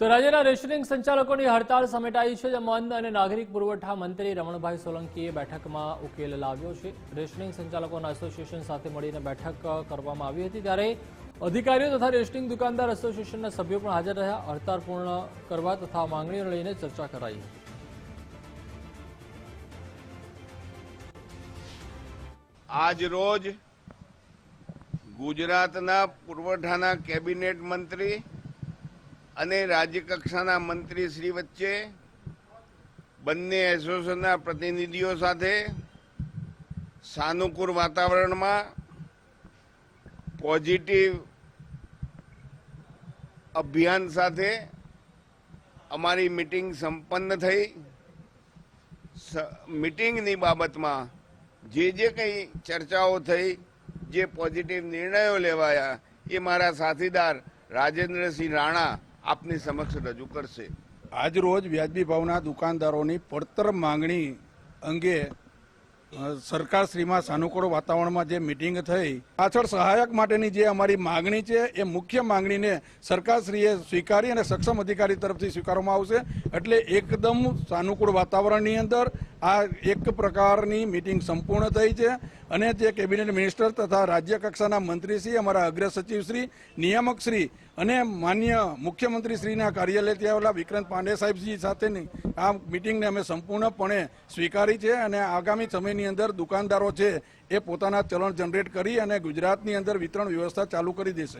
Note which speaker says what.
Speaker 1: તો રાજ્યના રેશનિંગ સંચાલકોની હડતાળ સમેટાઈ છે અન્ન અને નાગરિક પુરવઠા મંત્રી રમણભાઈ સોલંકીએ બેઠકમાં ઉકેલ લાવ્યો છે. રેશનિંગ સંચાલકોના એસોસિએશન સાથે મળીને બેઠક કરવામાં આવી હતી, ત્યારે અધિકારીઓ તથા રેશનિંગ દુકાનદાર એસોસિએશનના સભ્યો પણ હાજર રહ્યા. હડતાળ પૂર્ણ કરવા તથા માંગણીઓ લઈને ચર્ચા કરાઈ. હતી
Speaker 2: આજ રોજ ગુજરાતના પુરવઠાના કેબિનેટ મંત્રી અને રાજ્યકક્ષાના મંત્રી શ્રી વચ્ચે બંને એસોસિએશનના પ્રતિનિધિઓ સાથે સાનુકૂળ વાતાવરણમાં પોઝિટિવ અભિયાન સાથે અમારી મિટિંગ સંપન્ન થઈ. મિટિંગની બાબતમાં જે જે કંઈ ચર્ચાઓ થઈ, જે પોઝિટિવ નિર્ણયો લેવાયા, એ મારા સાથીદાર રાજેન્દ્રસિંહ રાણા આપની સમક્ષ રજૂ કરશે.
Speaker 3: આજ રોજ વ્યાજબી ભાવના દુકાનદારોની પડતર માંગણી અંગે સરકારશ્રીમાં સાનુકૂળ વાતાવરણમાં જે મિટિંગ થઈ, પાછળ સહાયક માટેની જે અમારી માંગણી છે, એ મુખ્ય માંગણીને સરકારશ્રીએ સ્વીકારી અને સક્ષમ અધિકારી તરફથી સ્વીકારવામાં આવશે. એટલે એકદમ સાનુકૂળ વાતાવરણની અંદર આ એક પ્રકારની મિટિંગ સંપૂર્ણ થઈ છે અને જે કેબિનેટ મિનિસ્ટર તથા રાજ્ય કક્ષાના મંત્રીશ્રી અમારા અગ્ર સચિવશ્રી નિયામકશ્રી અને માન્ય મુખ્યમંત્રીશ્રીના ત્યાં આવેલા વિક્રાંત પાંડે સાહેબજી સાથેની આ મિટિંગને અમે સંપૂર્ણપણે સ્વીકારી છે અને આગામી સમયની અંદર દુકાનદારો છે એ પોતાના ચલણ જનરેટ કરી અને ગુજરાતની અંદર વિતરણ વ્યવસ્થા ચાલુ કરી દેશે.